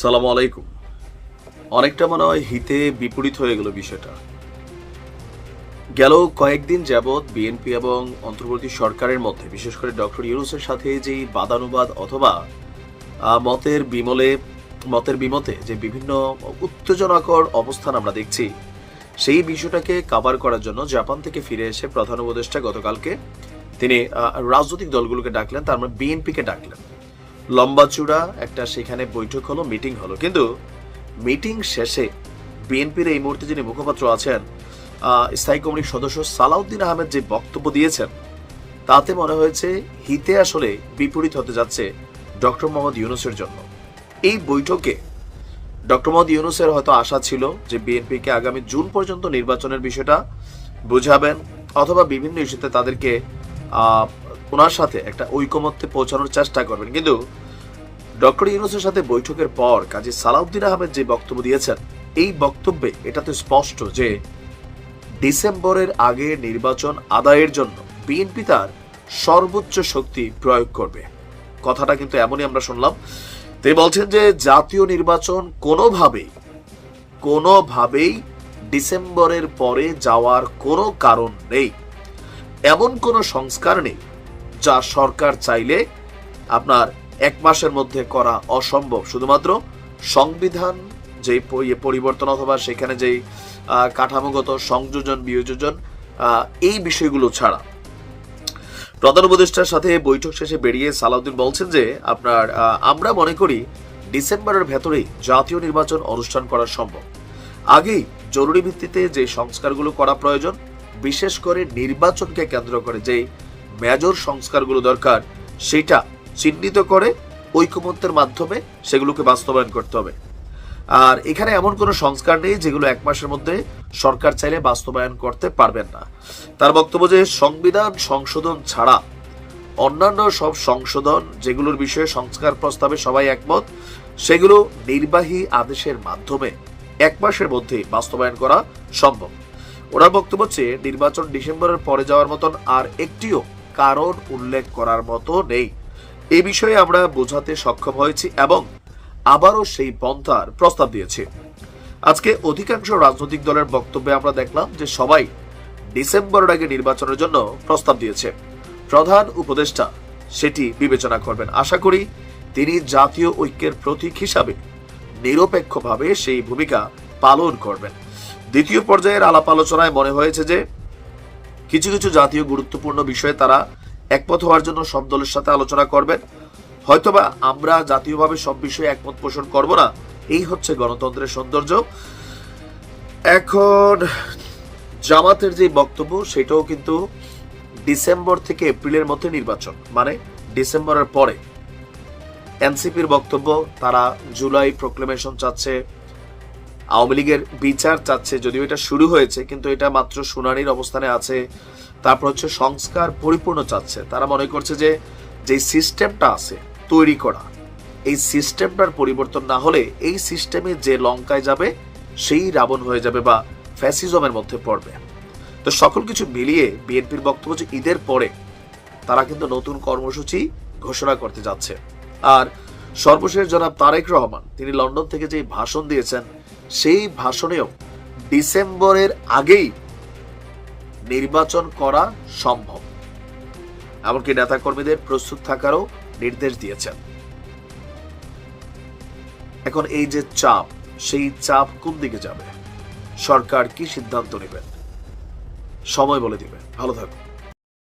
সালাম আলাইকুম। অনেকটা মনে হয় হিতে বিপরীত হয়ে গেল বিষয়টা। গেল কয়েকদিন যাবৎ বিএনপি এবং অন্তর্বর্তী সরকারের মধ্যে, বিশেষ করে ডক্টর ইউনুসের সাথে যে বাদানুবাদ অথবা মতের বিমলে, মতের বিমতে যে বিভিন্ন উত্তেজনাকর অবস্থান আমরা দেখছি, সেই বিষয়টাকে কাভার করার জন্য জাপান থেকে ফিরে এসে প্রধান উপদেষ্টা গতকালকে তিনি রাজনৈতিক দলগুলোকে ডাকলেন, তার মানে বিএনপিকে ডাকলেন। লম্বা চূড়া, একটা সেখানে বৈঠক হলো, মিটিং হলো। কিন্তু মিটিং শেষে বিএনপির এই মুহূর্তে যিনি মুখপাত্র আছেন স্থায়ী কমিটির সদস্য সালাউদ্দিন আহমেদ যে বক্তব্য দিয়েছেন, তাতে মনে হয়েছে হিতে আসলে বিপরীত হতে যাচ্ছে ডক্টর মোহাম্মদ ইউনুসের জন্য। এই বৈঠকে ডক্টর মোহাম্মদ ইউনুসের হয়তো আশা ছিল যে বিএনপিকে আগামী জুন পর্যন্ত নির্বাচনের বিষয়টা বুঝাবেন, অথবা বিভিন্ন ইস্যুতে তাদেরকে ওনার সাথে একটা ঐকমত্যে পৌঁছানোর চেষ্টা করবেন। কিন্তু ডক্টর ইউনুসের সাথে বৈঠকের পর কাজী সালাউদ্দিন আহমেদ যে বক্তব্য দিয়েছেন, এই বক্তব্যে এটা তো স্পষ্ট যে ডিসেম্বরের আগে নির্বাচন আদায়ের জন্য বিএনপি তার সর্বোচ্চ শক্তি প্রয়োগ করবে। কথাটা কিন্তু এমনই আমরা শুনলাম। তিনি বলছেন যে জাতীয় নির্বাচন কোনোভাবেই কোনোভাবেই ডিসেম্বরের পরে যাওয়ার কোনো কারণ নেই। এমন কোনো সংস্কার নেই যা সরকার চাইলে আপনার এক মাসের মধ্যে করা অসম্ভব। শুধুমাত্র সংবিধান যে ইয়ে পরিবর্তন অথবা সেখানে যেই কাঠামোগত সংযোজন, বিয়োজন এই বিষয়গুলো ছাড়া। প্রধান উপদেষ্টার সাথে বৈঠক শেষে বেরিয়ে সালাউদ্দিন বলছেন যে, আপনার আমরা মনে করি ডিসেম্বরের ভেতরেই জাতীয় নির্বাচন অনুষ্ঠান করা সম্ভব। আগেই জরুরি ভিত্তিতে যে সংস্কারগুলো করা প্রয়োজন, বিশেষ করে নির্বাচনকে কেন্দ্র করে যে মেজর সংস্কারগুলো দরকার, সেটা চিহ্নিত করে ঐকমত্যের মাধ্যমে সেগুলোকে বাস্তবায়ন করতে হবে। আর এখানে এমন কোনো সংস্কার নেই যেগুলো এক মাসের মধ্যে সরকার চাইলে বাস্তবায়ন করতে পারবেন না। তার বক্তব্য যে সংবিধান সংশোধন ছাড়া অন্যান্য সব সংশোধন যেগুলোর বিষয়ে সংস্কার প্রস্তাবে সবাই একমত, সেগুলো নির্বাহী আদেশের মাধ্যমে এক মাসের মধ্যে বাস্তবায়ন করা সম্ভব। ওনার বক্তব্য হচ্ছে, নির্বাচন ডিসেম্বরের পরে যাওয়ার মতন আর একটিও কারণ উল্লেখ করার মতো নেই। এই বিষয়ে আমরা বোঝাতে সক্ষম হয়েছি এবং আবারও সেই পন্থার প্রস্তাব দিয়েছি। আজকে অধিকাংশ রাজনৈতিক দলের বক্তব্যে আমরা দেখলাম যে সবাই ডিসেম্বরের আগে নির্বাচনের জন্য প্রস্তাব দিয়েছে। প্রধান উপদেষ্টা সেটি বিবেচনা করবেন। আশা করি তিনি জাতীয় ঐক্যের প্রতীক হিসাবে নিরপেক্ষভাবে সেই ভূমিকা পালন করবেন। দ্বিতীয় পর্যায়ের আলাপ আলোচনায় মনে হয়েছে যে কিছু কিছু জাতীয় গুরুত্বপূর্ণ বিষয়ে তারা একমত হওয়ার জন্য সব দলের সাথে আলোচনা করবেন। হয়তোবা আমরা জাতীয়ভাবে সব বিষয়ে একমত পোষণ করব না। এই হচ্ছে গণতন্ত্রের সৌন্দর্য। এখন জামাতের যে বক্তব্য, সেটাও কিন্তু ডিসেম্বর থেকে এপ্রিলের মধ্যে নির্বাচন। মানে ডিসেম্বরের পরে এনসিপির বক্তব্য, তারা জুলাই প্রোক্লেমেশন চাচ্ছে। আওয়ামী লীগের বিচার চাচ্ছে, যদিও এটা শুরু হয়েছে, কিন্তু এটা মাত্র শুনানির অবস্থানে আছে। তারপর হচ্ছে সংস্কার পরিপূর্ণ চাচ্ছে। তারা মনে করছে যে যে সিস্টেমটা আছে, তৈরি করা, এই সিস্টেমটার পরিবর্তন না হলে এই সিস্টেমে যে লঙ্কায় যাবে, সেই রাবণ হয়ে যাবে বা ফ্যাসিজমের মধ্যে পড়বে। তো সকল কিছু মিলিয়ে বিএনপির বক্তব্য যে ঈদের পরে তারা কিন্তু নতুন কর্মসূচি ঘোষণা করতে যাচ্ছে। আর সর্বশেষ জনাব তারেক রহমান, তিনি লন্ডন থেকে যে ভাষণ দিয়েছেন সেই ভাষণেও ডিসেম্বরের আগেই নির্বাচন করা সম্ভব। এমনকি নেতাকর্মীদের প্রস্তুত থাকারও নির্দেশ দিয়েছেন। এখন এই যে চাপ, সেই চাপ কোন দিকে যাবে? সরকার কি সিদ্ধান্ত নেবেন? সময় বলে দিবে ভালো থাকুন।